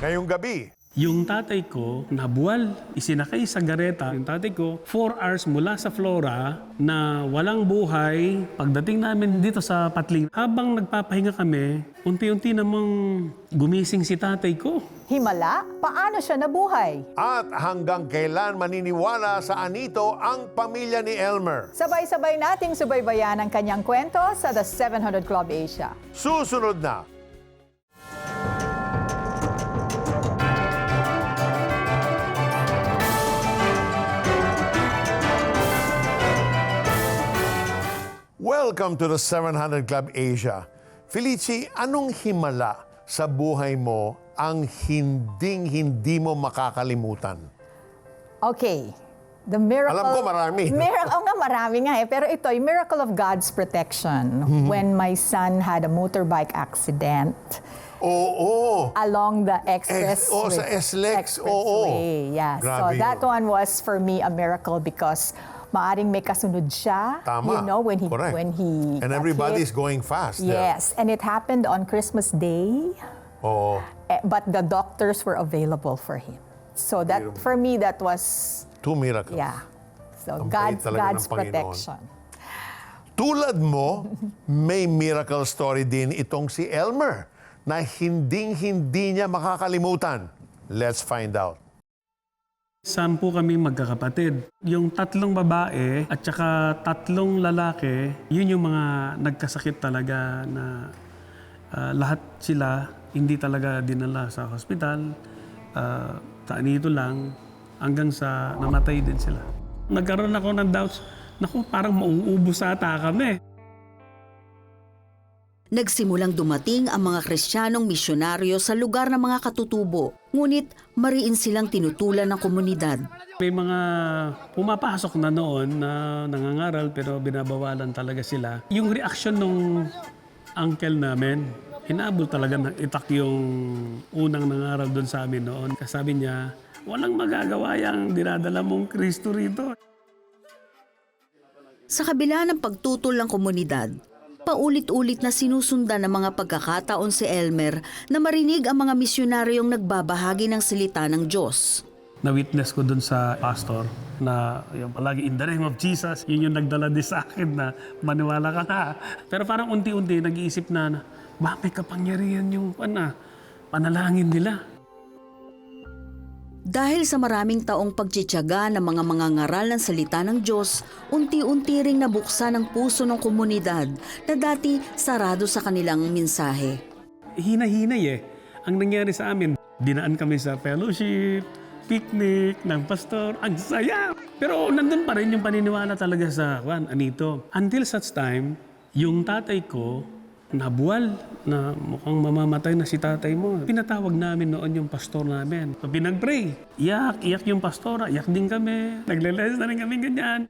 Ngayong gabi, Yung tatay ko, nabuwal, isinakay sa gareta. Yung tatay ko, 4 hours mula sa Flora na walang buhay. Pagdating namin dito sa Patling, habang nagpapahinga kami, unti-unti namang gumising si tatay ko. Himala? Paano siya nabuhay? at hanggang kailan maniniwala sa anito ang pamilya ni Elmer. Sabay-sabay nating subaybayan ang kanyang kwento sa The 700 Club Asia. Susunod na. Welcome to the 700 Club Asia. Felici, anong himala sa buhay mo ang hinding-hindi mo makakalimutan? Okay. The miracle... Alam ko marami. Miracle, oh nga, marami nga eh. Pero ito, yung miracle of God's protection. Mm-hmm. When my son had a motorbike accident Oo. along the express oh, sa SLEX, oo. expressway. Yeah. Grabe so that one was for me a miracle because maaring may kasunod siya. Tama. You know, when he Correct. when he And everybody's hit. going fast. there. Yes, and it happened on Christmas Day. Oo. Eh, but the doctors were available for him. So that Beautiful. for me that was Two miracles. yeah. So Ang bait God's protection. Tulad mo, may miracle story din itong si Elmer na hinding-hindi niya makakalimutan. Let's find out. Sampu kami magkakapatid. Yung tatlong babae at saka tatlong lalaki, yun yung mga nagkasakit talaga na ah, lahat sila hindi talaga dinala sa hospital. Uh, taanito lang hanggang sa namatay din sila. Nagkaroon ako ng doubts, naku parang mauubos ata kami. Nagsimulang dumating ang mga Kristiyanong misyonaryo sa lugar ng mga katutubo, ngunit mariin silang tinutulan ng komunidad. May mga pumapasok na noon na nangangaral pero binabawalan talaga sila. Yung reaction nung uncle namin, hinabol talaga ng itak yung unang nangaral doon sa amin noon. Kasabi niya, walang magagawa yung dinadala mong Kristo rito. Sa kabila ng pagtutol ng komunidad, paulit-ulit na sinusundan ng mga pagkakataon si Elmer na marinig ang mga misyonaryong nagbabahagi ng salita ng Diyos. Na-witness ko doon sa pastor na yung palagi in the name of Jesus, yun yung nagdala din sa akin na maniwala ka na. Pero parang unti-unti nag-iisip na, na ba may kapangyarihan yung ano, panalangin nila. Dahil sa maraming taong pagtsitsaga ng mga mangangaral ng salita ng Diyos, unti-unti ring nabuksan ang puso ng komunidad na dati sarado sa kanilang mensahe. Hina-hinay eh. Ang nangyari sa amin, dinaan kami sa fellowship, picnic ng pastor. Ang saya! Pero nandun pa rin yung paniniwala talaga sa Juan, Anito. Until such time, yung tatay ko, nabuwal na mukhang mamamatay na si tatay mo. Pinatawag namin noon yung pastor namin. So, pinag-pray. Iyak, iyak yung pastora. Iyak din kami. Nagle-les na rin kami ganyan.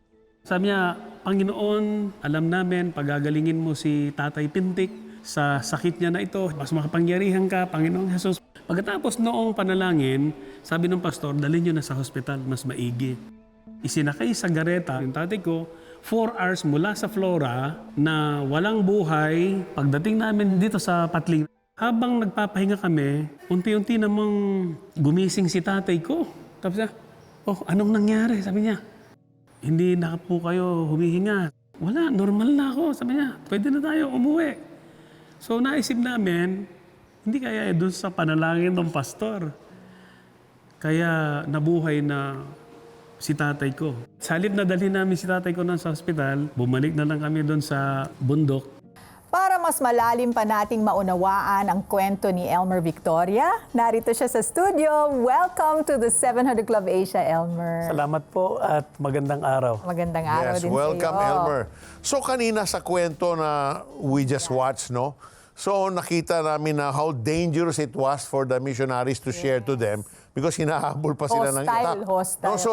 Sabi niya, Panginoon, alam namin, pagagalingin mo si Tatay Pintik sa sakit niya na ito. Mas makapangyarihan ka, Panginoong Jesus. Pagkatapos noong panalangin, sabi ng pastor, dalhin niyo na sa hospital, mas maigi. Isinakay sa gareta yung tatay ko, 4 hours mula sa Flora na walang buhay. Pagdating namin dito sa Patling, habang nagpapahinga kami, unti-unti namang gumising si tatay ko. Tapos niya, oh, anong nangyari? Sabi niya, hindi na po kayo humihinga. Wala, normal na ako. Sabi niya, pwede na tayo umuwi. So naisip namin, hindi kaya eh, doon sa panalangin ng pastor. Kaya nabuhay na si tatay ko. Sa halip na dalhin namin si tatay ko na sa hospital, bumalik na lang kami doon sa bundok. Para mas malalim pa nating maunawaan ang kwento ni Elmer Victoria, narito siya sa studio. Welcome to the 700 Club Asia, Elmer. Salamat po at magandang araw. Magandang araw Yes, din welcome sa iyo. Elmer. So kanina sa kwento na we just watched, no? So nakita namin na how dangerous it was for the missionaries to share to them because hinahabol pa sila ng Hostile, itak. hostile. No, so,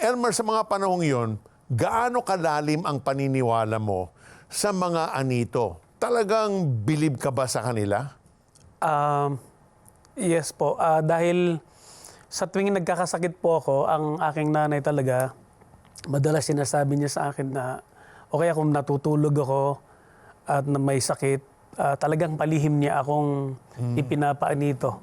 Elmer, sa mga panahong yon, gaano kalalim ang paniniwala mo sa mga anito? Talagang believe ka ba sa kanila? Um, yes po. Ah, dahil sa tuwing nagkakasakit po ako, ang aking nanay talaga, madalas sinasabi niya sa akin na o kaya kung natutulog ako at na may sakit, ah, talagang palihim niya akong ipinapaanito.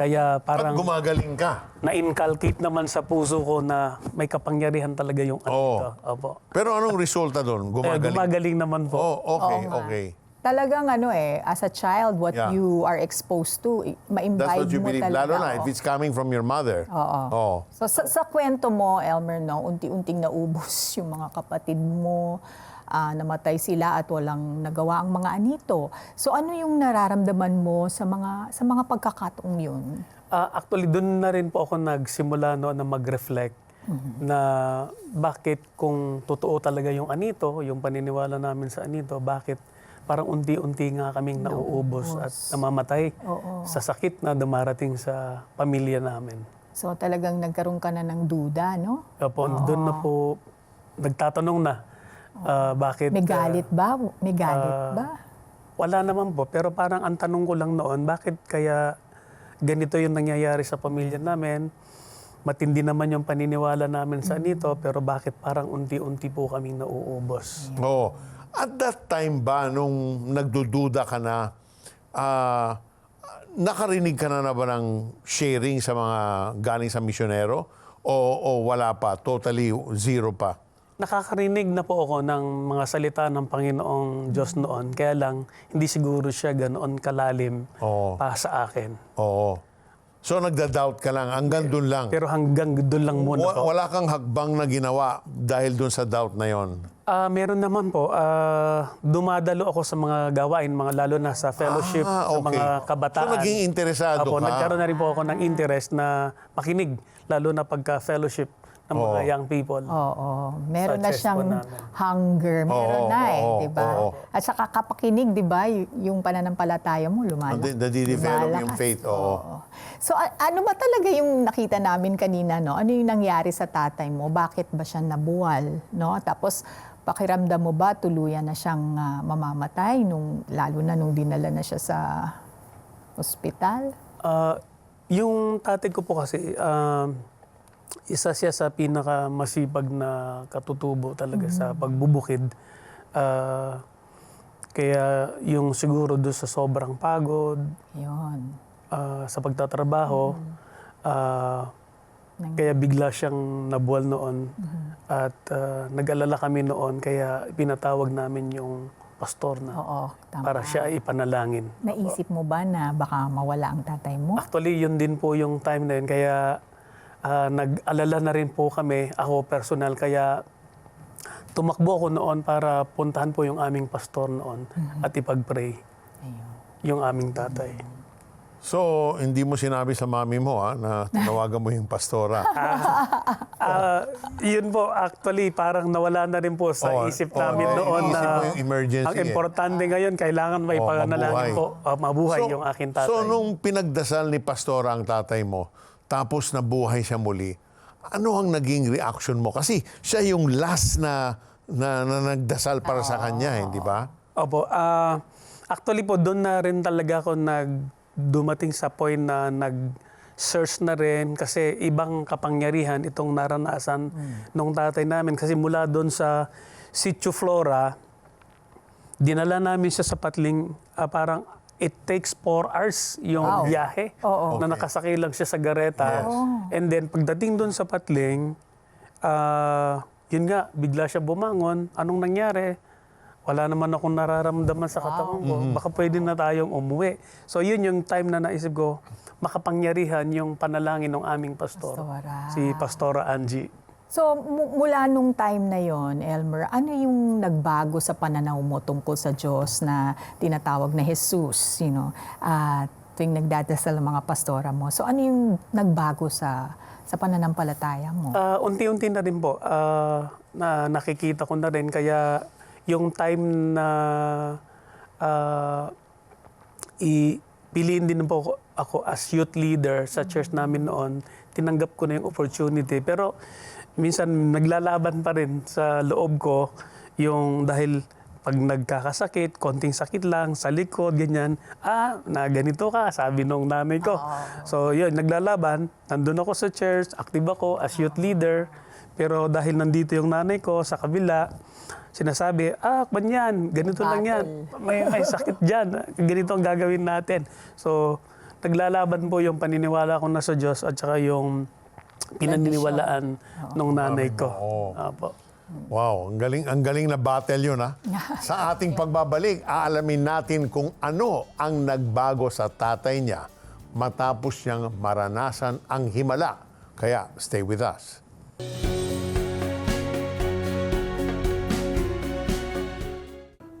Kaya Pag parang gumagaling ka. na-inculcate naman sa puso ko na may kapangyarihan talaga yung Oo. anito. Opo. Pero anong resulta doon? Eh, Gumagaling? gumagaling naman po. Oh, okay, Oo nga. okay. Talagang ano eh, as a child, what Yeah. you are exposed to, i- ma-imbibe That's what you mo believe. talaga. Lalo na if oo. it's coming from your mother. Oo. Oh. So sa, sa kwento mo, Elmer, no, unti-unting naubos yung mga kapatid mo, ah, namatay sila at walang nagawa ang mga anito. So ano yung nararamdaman mo sa mga sa mga pagkakataong yun? Ah, actually, doon na rin po ako nagsimula no, na mag-reflect na bakit kung totoo talaga yung anito, yung paniniwala namin sa anito, bakit parang unti-unti nga kaming nauubos at namamatay Oo. sa sakit na dumarating sa pamilya namin. So talagang nagkaroon ka na ng duda, no? Opo, doon na po nagtatanong na ah, bakit... May ah, galit ba? May galit ah, ba? Wala naman po, pero parang ang tanong ko lang noon, bakit kaya ganito yung nangyayari sa pamilya namin? Matindi naman yung paniniwala namin sa nito, pero bakit parang unti-unti po kaming nauubos? Oh. At that time ba, nung nagdududa ka na, ah, nakarinig ka na na ba ng sharing sa mga galing sa misyonero? O, o wala pa? Totally zero pa? Nakakarinig na po ako ng mga salita ng Panginoong Diyos noon, kaya lang hindi siguro siya ganoon kalalim Oo. pa sa akin. Oo. So nagda-doubt ka lang, hanggang doon lang. Pero hanggang doon lang muna Wa- po. wala kang hagbang na ginawa dahil doon sa doubt na yon. Ah, meron naman po. Ah, dumadalo ako sa mga gawain, mga lalo na sa fellowship, Ah, sa okay. mga kabataan. So naging interesado Apo, ka? nagkaroon na rin po ako ng interest na makinig, lalo na pagka-fellowship ng mga Oo. young people. Oo, meron na siyang namin. hunger, meron Oo, na eh, oo, 'di ba? oo. At saka kapakinig, 'di ba? y- Yung pananampalataya mo lumalaki. Nadi- nadidevelop yung faith, oo. So a- ano ba talaga yung nakita namin kanina, no? Ano yung nangyari sa tatay mo? Bakit ba siya nabuwal, no? Tapos pakiramdam mo ba tuluyan na siyang ah, mamamatay nung lalo na nung dinala na siya sa ospital? Ah, yung tatay ko po kasi, um, isa siya sa pinakamasipag na katutubo talaga sa pagbubukid. Ah, kaya yung siguro doon sa sobrang pagod, 'Yon. ah, sa pagtatrabaho, ah, Nang- kaya bigla siyang nabuwal noon. At ah, nag-alala kami noon, kaya pinatawag namin yung pastor na Oo, tama. para siya ay ipanalangin. Naisip mo ba na baka mawala ang tatay mo? Actually, yun din po yung time na yun. Kaya ah, nag-alala na rin po kami, ako personal. Kaya tumakbo ako noon para puntahan po yung aming pastor noon at ipag-pray Ayun. yung aming tatay. So, hindi mo sinabi sa mami mo ha, na tinawagan mo yung pastora. Ah, yun po, actually, parang nawala na rin po sa Oo, isip oo, namin eh, noon na mo yung emergency ang eh. importante ngayon, kailangan may panalangin mabuhay. po, ah, mabuhay yung aking tatay. So, nung pinagdasal ni pastora ang tatay mo, tapos nabuhay siya muli, ano ang naging reaction mo? Kasi siya yung last na, na, na nagdasal para sa kanya, hindi ba? Opo. ah actually po, doon na rin talaga ako nag dumating sa point na nag-search na rin kasi ibang kapangyarihan itong naranasan nung tatay namin. Kasi mula doon sa Sitio Flora, dinala namin siya sa Patling, ah, parang it takes four hours yung Wow. biyahe Oo. na Okay. nakasakay lang siya sa gareta. Yes. And then pagdating doon sa Patling, ah, yun nga, bigla siya bumangon. Anong nangyari? Wala naman akong nararamdaman sa katawan ko. Baka pwede na tayong umuwi. So yun yung time na naisip ko, makapangyarihan yung panalangin ng aming pastor. Pastora. Si Pastora Angie. So, mu- mula nung time na yon, Elmer, ano yung nagbago sa pananaw mo tungkol sa Diyos na tinatawag na Jesus, you know, at tuwing nagdadasal ang mga pastora mo? So, ano yung nagbago sa sa pananampalataya mo? Ah, unti-unti na rin po ah, na nakikita ko na rin kaya yung time na ah, ipiliin din po ako, ako as youth leader sa church namin noon, tinanggap ko na yung opportunity. Pero minsan naglalaban pa rin sa loob ko yung dahil pag nagkakasakit, konting sakit lang sa likod, ganyan, ah, na ganito ka, sabi nung nanay ko. So yun, naglalaban, nandun ako sa church, active ako as youth leader, pero dahil nandito yung nanay ko sa kabila, sinasabi, ah, banyan, ganito lang yan. May, may sakit dyan, ganito ang gagawin natin. So, Naglalaban po yung paniniwala ko na sa Diyos at saka yung pinaniniwalaan ng nanay ko. Apo. Wow, ang galing, ang galing na battle yun ha. Sa ating pagbabalik, aalamin natin kung ano ang nagbago sa tatay niya matapos niyang maranasan ang himala. Kaya stay with us.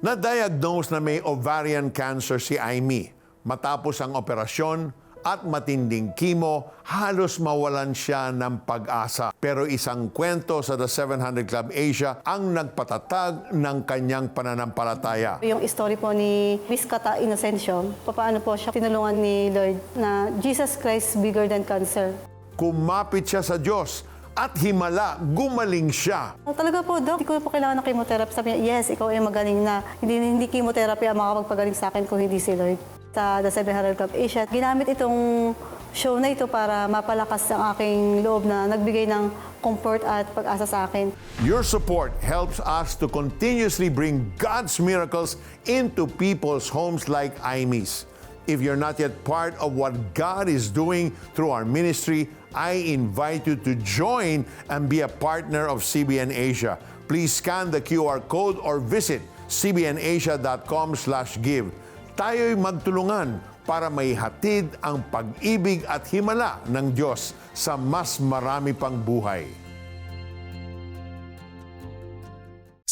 Na-diagnose na may ovarian cancer si Aimee. Matapos ang operasyon at matinding chemo, halos mawalan siya ng pag-asa. Pero isang kwento sa The 700 Club Asia ang nagpatatag ng kanyang pananampalataya. Yung story po ni Miss Kata Inocencio, paano po siya tinulungan ni Lord na Jesus Christ bigger than cancer. Kumapit siya sa Diyos at himala, gumaling siya. Oh, Talaga po, Doc, hindi ko po kailangan ng chemotherapy. Sabi niya, yes, ikaw ay magaling na. Hindi, hindi chemotherapy ang makapagpagaling sa akin kung hindi si Lord. Sa The 700 Club Asia, ginamit itong show na ito para mapalakas ang aking loob na nagbigay ng comfort at pag-asa sa akin. Your support helps us to continuously bring God's miracles into people's homes like Aimee's. If you're not yet part of what God is doing through our ministry, I invite you to join and be a partner of CBN Asia. Please scan the QR code or visit cbnasia.com/give. Tayo'y magtulungan para may hatid ang pag-ibig at himala ng Diyos sa mas marami pang buhay.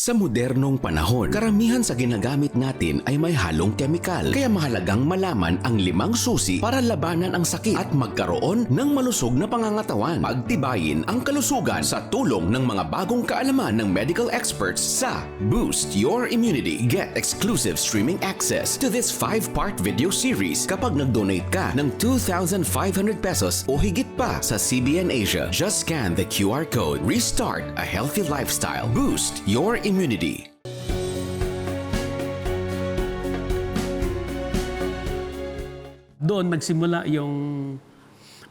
Sa modernong panahon, karamihan sa ginagamit natin ay may halong kemikal. Kaya mahalagang malaman ang limang susi para labanan ang sakit at magkaroon ng malusog na pangangatawan. Pagtibayin ang kalusugan sa tulong ng mga bagong kaalaman ng medical experts sa Boost Your Immunity. Get exclusive streaming access to this 5-part video series kapag nag-donate ka ng 2,500 pesos o higit pa sa CBN Asia. Just scan the QR code. Restart a healthy lifestyle. Boost your immunity. Doon nagsimula yung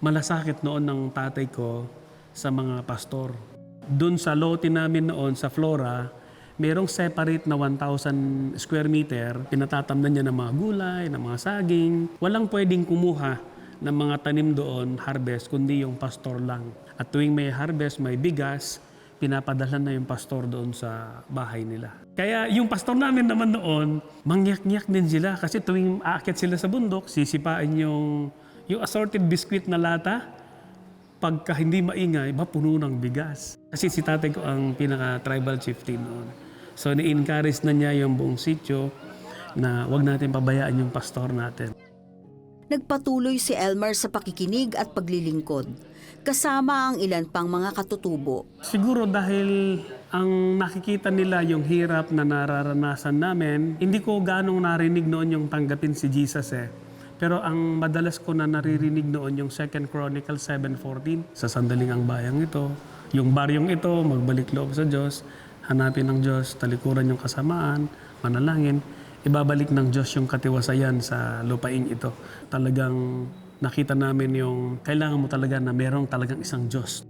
malasakit noon ng tatay ko sa mga pastor. Doon sa lote namin noon sa Flora, merong separate na 1,000 square meter. Pinatatamnan niya ng mga gulay, ng mga saging. Walang pwedeng kumuha ng mga tanim doon, harvest, kundi yung pastor lang. At tuwing may harvest, may bigas, pinapadala na yung pastor doon sa bahay nila. Kaya yung pastor namin naman noon, mangyak-ngyak din sila kasi tuwing aakyat sila sa bundok, sisipain yung, yung assorted biscuit na lata, pagka hindi maingay, mapuno ng bigas. Kasi si tatay ko ang pinaka-tribal chieftain noon. So ni-encourage na niya yung buong sityo na wag natin pabayaan yung pastor natin. Nagpatuloy si Elmer sa pakikinig at paglilingkod, kasama ang ilan pang mga katutubo. Siguro dahil ang nakikita nila yung hirap na nararanasan namin, hindi ko ganong narinig noon yung tanggapin si Jesus eh. Pero ang madalas ko na naririnig noon yung 2 Chronicle 7.14, sa sandaling ang bayang ito, yung baryong ito, magbalik loob sa Diyos, hanapin ng Diyos, talikuran yung kasamaan, manalangin, ibabalik ng Diyos yung katiwasayan sa lupaing ito. Talagang nakita namin yung kailangan mo talaga na merong talagang isang Diyos.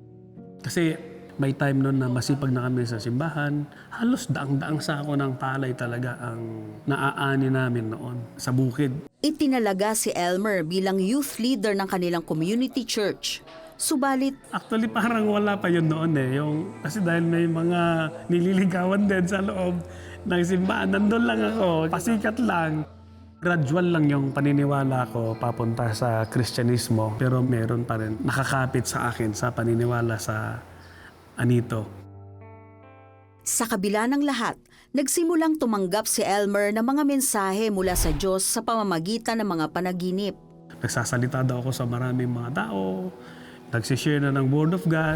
Kasi may time noon na masipag na kami sa simbahan. Halos daang-daang sako ng palay talaga ang naaani namin noon sa bukid. Itinalaga si Elmer bilang youth leader ng kanilang community church. Subalit, Actually, parang wala pa yun noon eh. Yung, kasi dahil may mga nililigawan din sa loob ng simbahan, nandun lang ako, pasikat lang. Gradual lang yung paniniwala ko papunta sa Kristyanismo. Pero meron pa rin nakakapit sa akin sa paniniwala sa anito. sa kabila ng lahat, nagsimulang tumanggap si Elmer ng mga mensahe mula sa Diyos sa pamamagitan ng mga panaginip. Nagsasalita daw ako sa maraming mga tao, nagsishare na ng Word of God,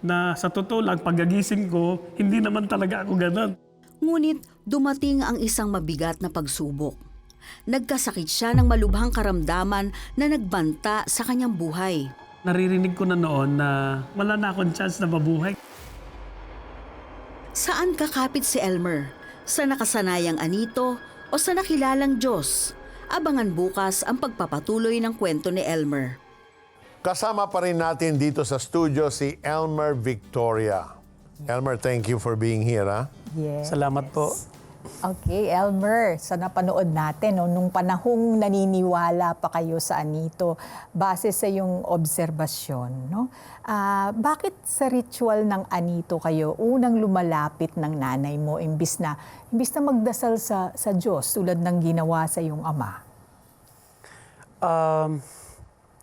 na sa totoo lang, pagagising ko, hindi naman talaga ako ganun. Ngunit dumating ang isang mabigat na pagsubok. Nagkasakit siya ng malubhang karamdaman na nagbanta sa kanyang buhay. Naririnig ko na noon na wala na akong chance na mabuhay. Saan kakapit si Elmer? Sa nakasanayang anito o sa nakilalang Diyos? Abangan bukas ang pagpapatuloy ng kwento ni Elmer. Kasama pa rin natin dito sa studio si Elmer Victoria. Elmer, thank you for being here. Ha? Yes. Salamat po. Okay, Elmer, sa napanood natin, no, nung panahong naniniwala pa kayo sa anito, base sa yung obserbasyon, no, ah, bakit sa ritual ng anito kayo unang lumalapit ng nanay mo imbis na, imbis na magdasal sa, sa Diyos tulad ng ginawa sa iyong ama? Um,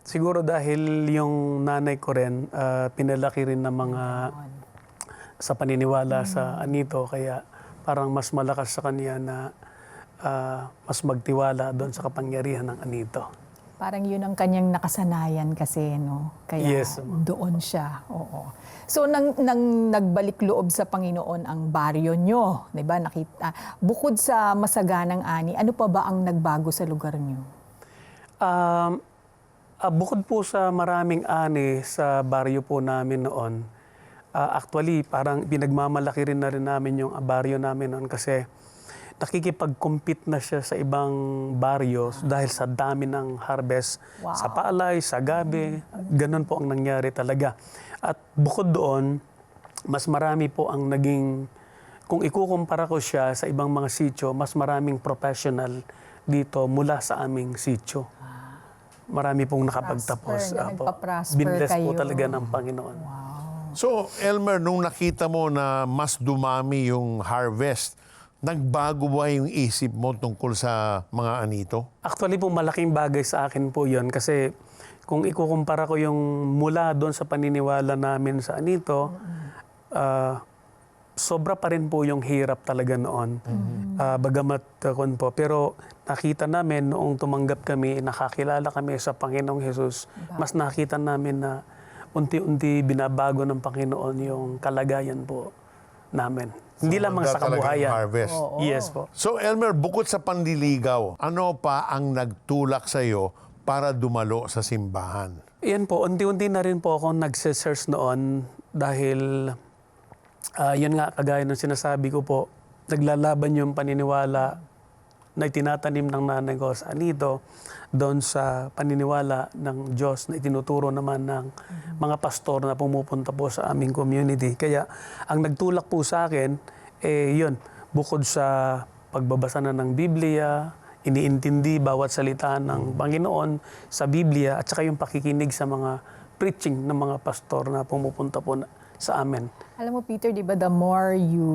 siguro dahil yung nanay ko rin, ah, pinalaki rin ng mga sa paniniwala sa anito, kaya parang mas malakas sa kanya na ah, mas magtiwala doon sa kapangyarihan ng anito. Parang yun ang kanyang nakasanayan kasi, no? Kaya Yes, doon siya, oo. So, nang, nang nagbalik loob sa Panginoon ang baryo nyo, di ba? Nakita, bukod sa masaganang ani, ano pa ba ang nagbago sa lugar nyo? Um, ah, bukod po sa maraming ani sa baryo po namin noon, ah, actually parang pinagmamalaki rin na rin namin yung ah, baryo namin noon kasi nakikipag-compete na siya sa ibang baryo dahil sa dami ng harvest Wow. sa palay, sa gabi. Ganun po ang nangyari talaga. At bukod doon, mas marami po ang naging, kung ikukumpara ko siya sa ibang mga sityo, mas maraming professional dito mula sa aming sityo. Marami pong nakapagtapos. Prosper, Apo. nagpa-prosper Binless po kayo. talaga ng Panginoon. So, Elmer, nung nakita mo na mas dumami yung harvest, nagbago ba yung isip mo tungkol sa mga anito? Actually po malaking bagay sa akin po yon kasi kung ikukumpara ko yung mula doon sa paniniwala namin sa Anito, ah, sobra pa rin po yung hirap talaga noon. Ah, bagamat uh, po. Pero nakita namin noong tumanggap kami, nakakilala kami sa Panginoong Jesus, mas nakita namin na unti-unti binabago ng Panginoon yung kalagayan po namin. Hindi lamang sa kabuhayan. harvest. Yes po. So, Elmer, bukod sa panliligaw, ano pa ang nagtulak sa iyo para dumalo sa simbahan? Yan po, unti-unti na rin po ako nagsisearch noon dahil ah, yun nga, kagaya ng sinasabi ko po, naglalaban yung paniniwala na itinatanim ng nanay ko sa anito doon sa paniniwala ng Diyos na itinuturo naman ng mga pastor na pumupunta po sa aming community. Kaya ang nagtulak po sa akin, eh yun, bukod sa pagbabasa na ng Biblia, iniintindi bawat salita ng Panginoon sa Biblia at saka yung pakikinig sa mga preaching ng mga pastor na pumupunta po na- sa amin. Alam mo, Peter, di ba, the more you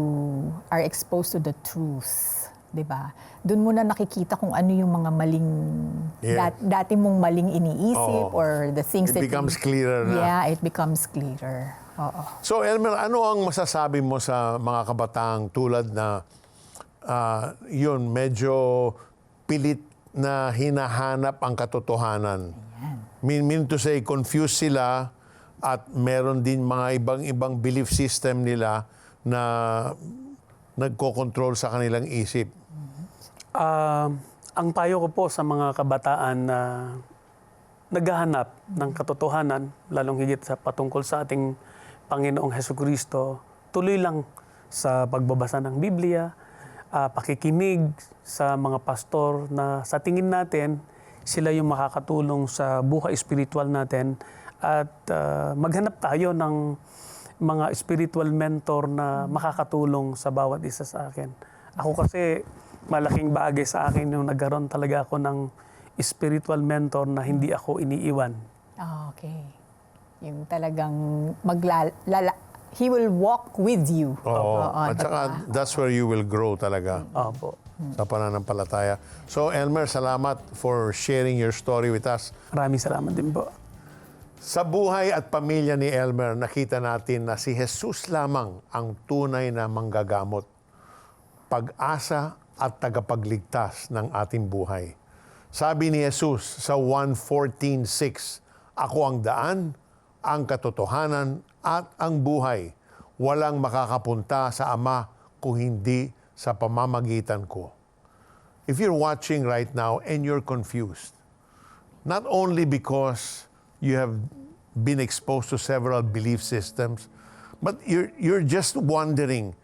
are exposed to the truth, di ba, doon mo na nakikita kung ano yung mga maling, Yeah. dat- dati mong maling iniisip Oo. or the things It that becomes you, clearer na. Yeah, it becomes clearer. Oo. So, Elmer, ano ang masasabi mo sa mga kabataang tulad na ah, yun, medyo pilit na hinahanap ang katotohanan? Mean, mean to say, confused sila at meron din mga ibang-ibang belief system nila na nagko-control sa kanilang isip. Ah, ang payo ko po sa mga kabataan na naghahanap ng katotohanan, lalong higit sa patungkol sa ating Panginoong Heso Kristo, tuloy lang sa pagbabasa ng Biblia, ah, pakikinig sa mga pastor na sa tingin natin, sila yung makakatulong sa buhay spiritual natin at ah, maghanap tayo ng mga spiritual mentor na makakatulong sa bawat isa sa akin. Ako kasi malaking bagay sa akin yung nagkaroon talaga ako ng spiritual mentor na hindi ako iniiwan. Ah, okay. Yung talagang maglala, he will walk with you. Oo. Oo, At saka, that's where you will grow talaga. Opo. sa pananampalataya. So, Elmer, salamat for sharing your story with us. Maraming salamat din po. Sa buhay at pamilya ni Elmer, nakita natin na si Jesus lamang ang tunay na manggagamot, pag-asa at tagapagligtas ng ating buhay. Sabi ni Jesus sa 1.14.6, Ako ang daan, ang katotohanan at ang buhay. Walang makakapunta sa Ama kung hindi sa pamamagitan ko. If you're watching right now and you're confused, not only because you have been exposed to several belief systems, but you're, you're just wondering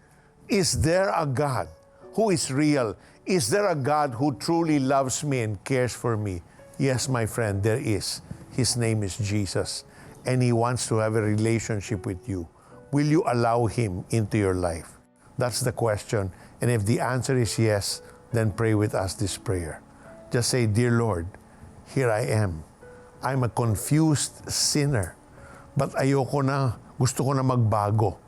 is there a God who is real? Is there a God who truly loves me and cares for me? Yes, my friend, there is. His name is Jesus, and He wants to have a relationship with you. Will you allow Him into your life? That's the question. And if the answer is yes, then pray with us this prayer. Just say, Dear Lord, here I am. I'm a confused sinner. But ayoko na, gusto ko na magbago.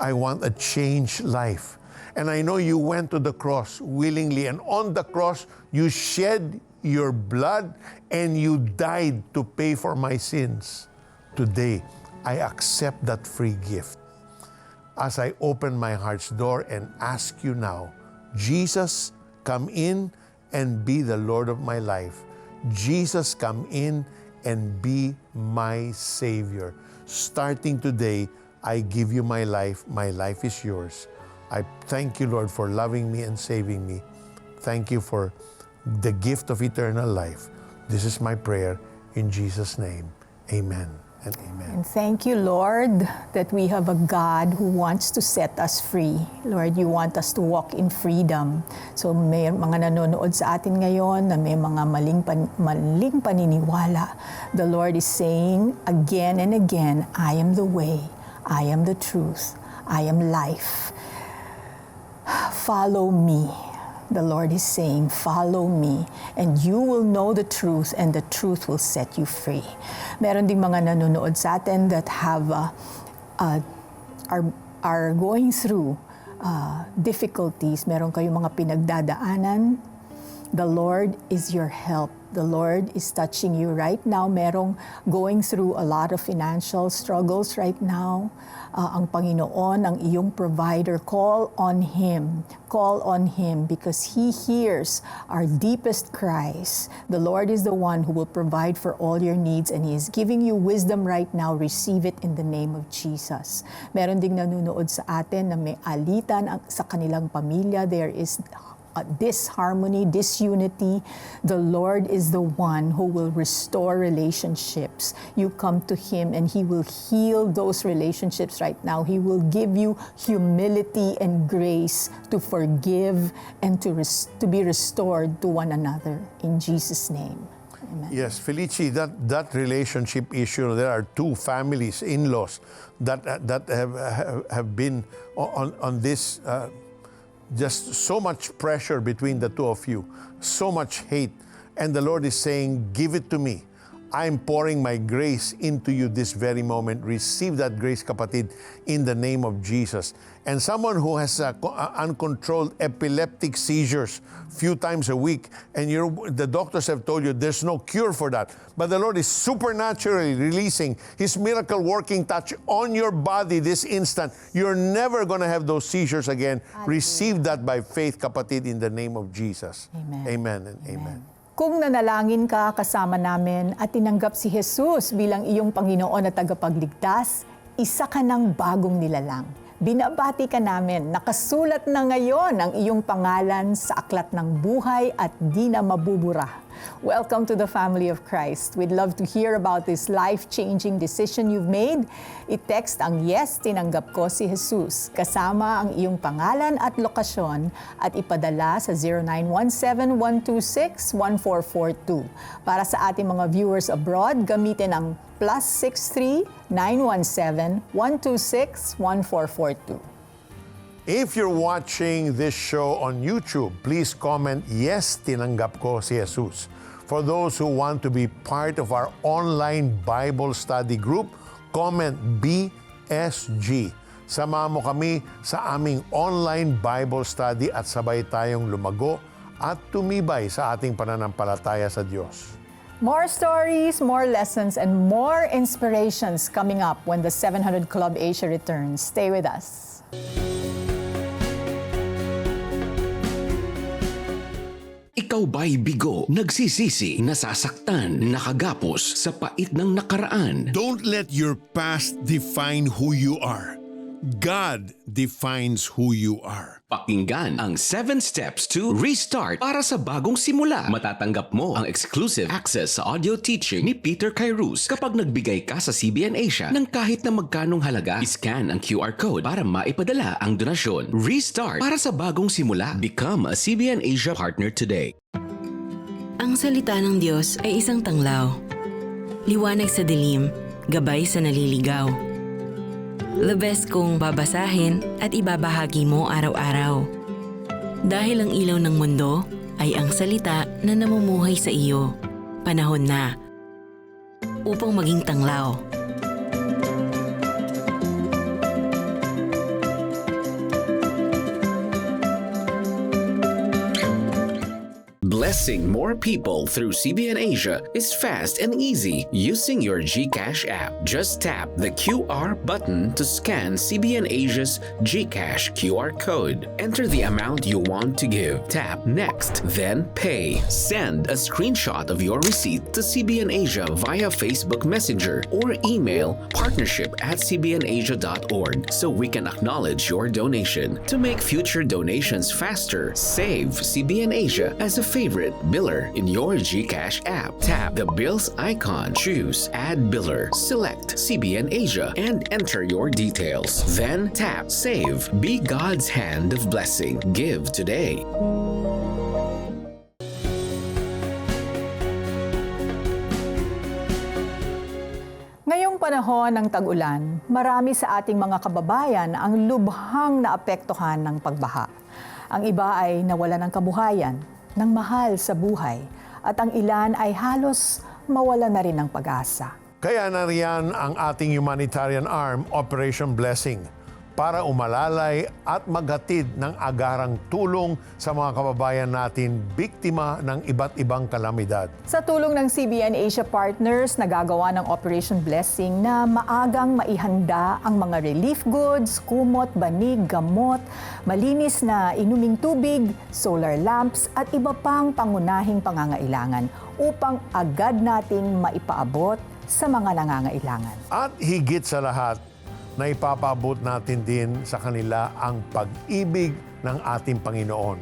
I want a changed life. And I know you went to the cross willingly, and on the cross, you shed your blood and you died to pay for my sins. Today, I accept that free gift. As I open my heart's door and ask you now, Jesus, come in and be the Lord of my life. Jesus, come in and be my Savior. Starting today, I give you my life. My life is yours. I thank you, Lord, for loving me and saving me. Thank you for the gift of eternal life. This is my prayer in Jesus' name. Amen and amen. And thank you, Lord, that we have a God who wants to set us free. Lord, you want us to walk in freedom. So may mga nanonood sa atin ngayon na may mga maling, pan, maling paniniwala. The Lord is saying again and again, I am the way, I am the truth, I am life. Follow me. The Lord is saying, Follow me, and you will know the truth, and the truth will set you free. Meron ding mga nanonood sa atin that have uh, uh, are, are going through uh, difficulties. Meron kayong mga pinagdadaanan. The Lord is your help. The Lord is touching you right now. Merong going through a lot of financial struggles right now. Uh, ang Panginoon, ang iyong provider, call on Him. Call on Him because He hears our deepest cries. The Lord is the one who will provide for all your needs and He is giving you wisdom right now. Receive it in the name of Jesus. Meron ding nanonood sa atin na may alitan sa kanilang pamilya. There is disharmony, disunity, the Lord is the one who will restore relationships. You come to Him and He will heal those relationships right now. He will give you humility and grace to forgive and to, res- to be restored to one another. In Jesus' name. Amen. Yes, Felici, that, that relationship issue, there are two families, in-laws, that, uh, that have, have, have been on, on this, uh, just so much pressure between the two of you, so much hate. And the Lord is saying, Give it to me. I'm pouring my grace into you this very moment. Receive that grace, kapatid, in the name of Jesus. And someone who has uh, co- uncontrolled epileptic seizures few times a week, and you're, the doctors have told you there's no cure for that. But the Lord is supernaturally releasing His miracle working touch on your body this instant. You're never going to have those seizures again. Receive that by faith, kapatid, in the name of Jesus. Amen. Amen and amen. Kung nanalangin ka kasama namin at tinanggap si Jesus bilang iyong Panginoon at tagapagligtas, isa ka ng bagong nilalang. Binabati ka namin, nakasulat na ngayon ang iyong pangalan sa aklat ng buhay at di na mabubura. Welcome to the family of Christ. We'd love to hear about this life-changing decision you've made. I-text ang yes, tinanggap ko si Jesus, kasama ang iyong pangalan at lokasyon at ipadala sa 0917-126-1442. Para sa ating mga viewers abroad, gamitin ang plus 63-917-126-1442. If you're watching this show on YouTube, please comment, Yes, tinanggap ko si Jesus. For those who want to be part of our online Bible study group, comment BSG. Sama mo kami sa aming online Bible study at sabay tayong lumago at tumibay sa ating pananampalataya sa Diyos. More stories, more lessons, and more inspirations coming up when the 700 Club Asia returns. Stay with us. Ikaw ba'y bigo, nagsisisi, nasasaktan, nakagapos sa pait ng nakaraan? Don't let your past define who you are. God defines who you are. Pakinggan ang 7 Steps to Restart para sa bagong simula. Matatanggap mo ang exclusive access sa audio teaching ni Peter Kairos kapag nagbigay ka sa CBN Asia ng kahit na magkanong halaga. Iscan ang QR code para maipadala ang donasyon. Restart para sa bagong simula. Become a CBN Asia partner today. Ang salita ng Diyos ay isang tanglaw. Liwanag sa dilim, gabay sa naliligaw. The best kung babasahin at ibabahagi mo araw-araw. Dahil ang ilaw ng mundo ay ang salita na namumuhay sa iyo. Panahon na upang maging tanglaw. Blessing more people through CBN Asia is fast and easy using your GCash app. Just tap the QR button to scan CBN Asia's GCash QR code. Enter the amount you want to give. Tap Next, then Pay. Send a screenshot of your receipt to CBN Asia via Facebook Messenger or email partnership at cbnasia.org so we can acknowledge your donation. To make future donations faster, save CBN Asia as a favorite biller in your GCash app. Tap the bills icon, choose Add Biller, select CBN Asia, and enter your details. Then tap Save. Be God's hand of blessing. Give today. Ngayong panahon ng tag-ulan, marami sa ating mga kababayan ang lubhang naapektuhan ng pagbaha. Ang iba ay nawala ng kabuhayan, ng mahal sa buhay, at ang ilan ay halos mawala na rin ng pag-asa. Kaya nariyan ang ating humanitarian arm, Operation Blessing, para umalalay at maghatid ng agarang tulong sa mga kababayan natin biktima ng iba't ibang kalamidad. Sa tulong ng CBN Asia Partners, nagagawa ng Operation Blessing na maagang maihanda ang mga relief goods, kumot, banig, gamot, malinis na inuming tubig, solar lamps at iba pang pangunahing pangangailangan upang agad nating maipaabot sa mga nangangailangan. At higit sa lahat, na ipapabot natin din sa kanila ang pag-ibig ng ating Panginoon.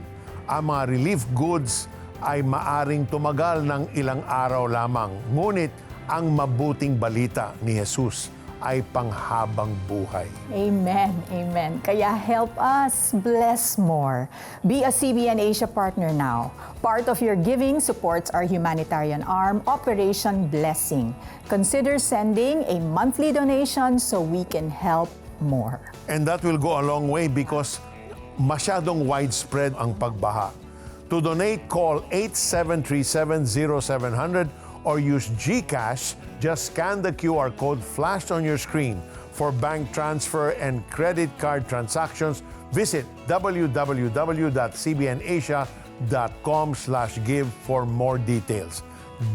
Ang mga relief goods ay maaring tumagal ng ilang araw lamang. Ngunit ang mabuting balita ni Jesus ay panghabang buhay. Amen, amen. Kaya help us bless more. Be a CBN Asia partner now. Part of your giving supports our humanitarian arm, Operation Blessing. Consider sending a monthly donation so we can help more. And that will go a long way because masyadong widespread ang pagbaha. To donate, call 8737-0700 or use GCash. Just scan the QR code flashed on your screen. For bank transfer and credit card transactions, visit www.cbnasia.com slash give for more details.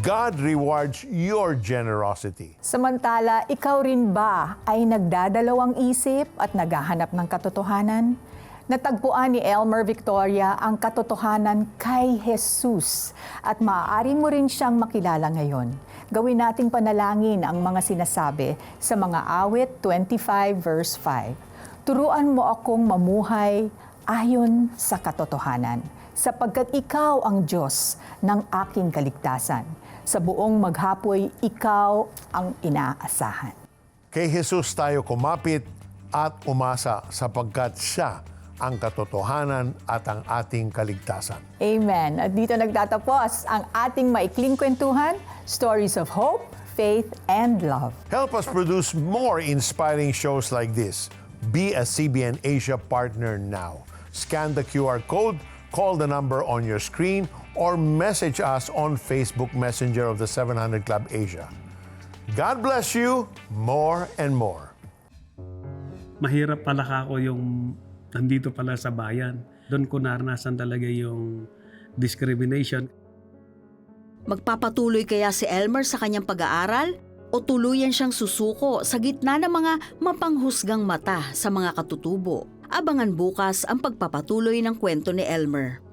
God rewards your generosity. Samantala, ikaw rin ba ay nagdadalawang isip at naghahanap ng katotohanan? Natagpuan ni Elmer Victoria ang katotohanan kay Jesus at maaari mo rin siyang makilala ngayon. Gawin nating panalangin ang mga sinasabi sa mga awit 25 verse 5. Turuan mo akong mamuhay ayon sa katotohanan, sapagkat ikaw ang Diyos ng aking kaligtasan. Sa buong maghapoy, ikaw ang inaasahan. Kay Jesus tayo kumapit at umasa sapagkat siya ang katotohanan at ang ating kaligtasan. Amen. At dito nagtatapos ang ating maikling kwentuhan, stories of hope, faith, and love. Help us produce more inspiring shows like this. Be a CBN Asia partner now. Scan the QR code, call the number on your screen, or message us on Facebook Messenger of the 700 Club Asia. God bless you more and more. Mahirap pala ako yung nandito pala sa bayan. Doon ko naranasan talaga yung discrimination. Magpapatuloy kaya si Elmer sa kanyang pag-aaral o tuluyan siyang susuko sa gitna ng mga mapanghusgang mata sa mga katutubo? Abangan bukas ang pagpapatuloy ng kwento ni Elmer.